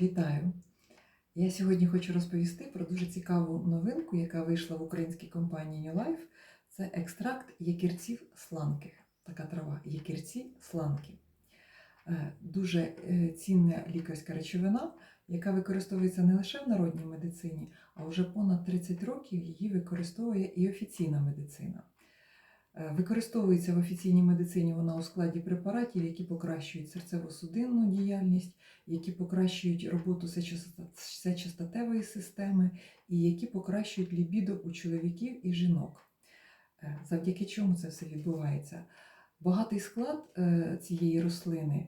Вітаю! Я сьогодні хочу розповісти про дуже цікаву новинку, яка вийшла в українській компанії New Life. Це екстракт якірців сланких. Така трава якірці сланки. Е, Дуже е, цінна лікарська речовина, яка використовується не лише в народній медицині, а вже понад 30 років її використовує і офіційна медицина. Е, Використовується в офіційній медицині вона у складі препаратів, які покращують серцево-судинну діяльність, які покращують роботу сечоста- сечостатевої системи і які покращують лібідо у чоловіків і жінок. Е, Завдяки чому це все відбувається? Багатий склад е, цієї рослини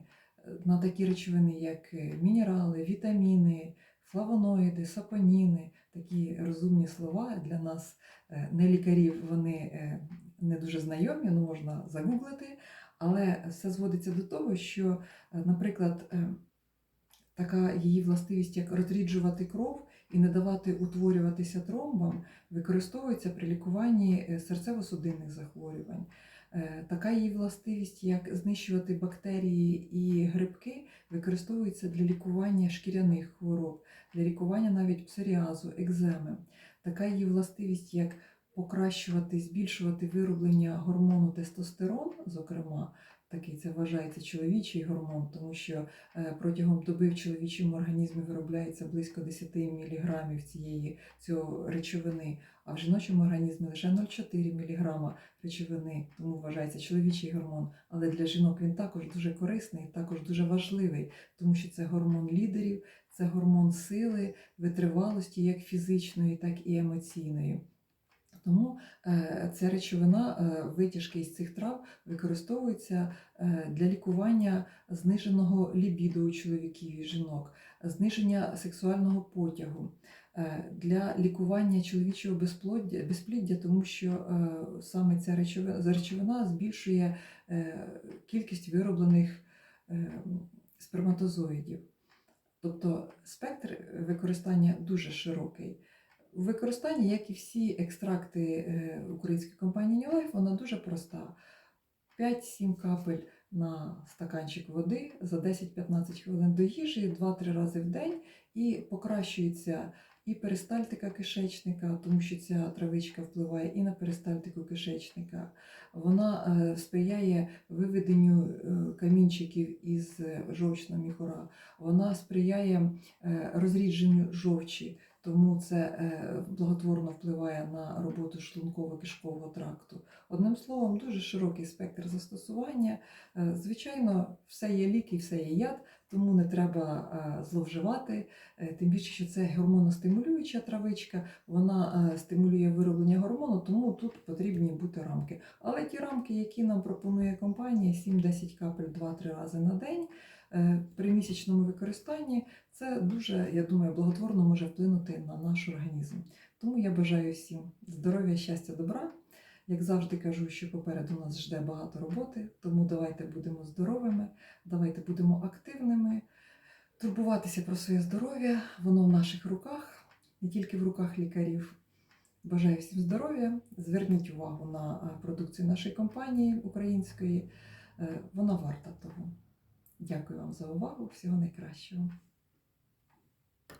на такі речовини, як мінерали, вітаміни, флавоноїди, сапоніни, такі розумні слова для нас, не лікарів, вони не дуже знайомі, ну можна загуглити, але все зводиться до того, що, е, наприклад, е, така її властивість, як розріджувати кров і не давати утворюватися тромбам, використовується при лікуванні е, серцево-судинних захворювань. Така її властивість, як знищувати бактерії і грибки, використовується для лікування шкіряних хвороб, для лікування навіть псоріазу, екземи. Така її властивість, як покращувати, збільшувати вироблення гормону тестостерон, зокрема, такий це вважається чоловічий гормон, тому що е, протягом доби в чоловічому організмі виробляється близько 10 мг цієї цього речовини, а в жіночому організмі лише 0,4 мг речовини, тому вважається чоловічий гормон. Але для жінок він також дуже корисний, також дуже важливий, тому що це гормон лідерів, це гормон сили, витривалості, як фізичної, так і емоційної. Тому е, ця речовина, е, витяжки із цих трав використовується е, для лікування зниженого лібіду у чоловіків і жінок, зниження сексуального потягу, для лікування чоловічого безпліддя, тому що саме ця речовина, збільшує кількість вироблених сперматозоїдів. Тобто спектр використання дуже широкий. В використанні, як і всі екстракти е, української компанії New Life, вона дуже проста. 5-7 капель на стаканчик води за 10-15 хвилин до їжі, 2-3 рази в день, і покращується і перистальтика кишечника, тому що ця травичка впливає і на перистальтику кишечника. Вона е, сприяє виведенню е, камінчиків із жовчного міхура, вона сприяє розрідженню жовчі. Тому це е, благотворно впливає на роботу шлунково-кишкового тракту. Одним словом, дуже широкий спектр застосування. Е, Звичайно, все є ліки, все є яд, тому не треба е, зловживати. Тим більше, що це гормоностимулююча травичка, вона стимулює вироблення гормону, тому тут потрібні бути рамки. Але ті рамки, які нам пропонує компанія, 7-10 капель 2-3 рази на день. Е, При місячному використанні це дуже, я думаю, благотворно може вплинути на наш організм. Тому я бажаю всім здоров'я, щастя, добра. Як завжди кажу, що попереду нас жде багато роботи, тому давайте будемо здоровими, давайте будемо активними, турбуватися про своє здоров'я, воно в наших руках, не тільки в руках лікарів. Бажаю всім здоров'я. Зверніть увагу на е, продукцію нашої компанії української. Е, Вона варта того. Дякую вам за увагу. Всього найкращого.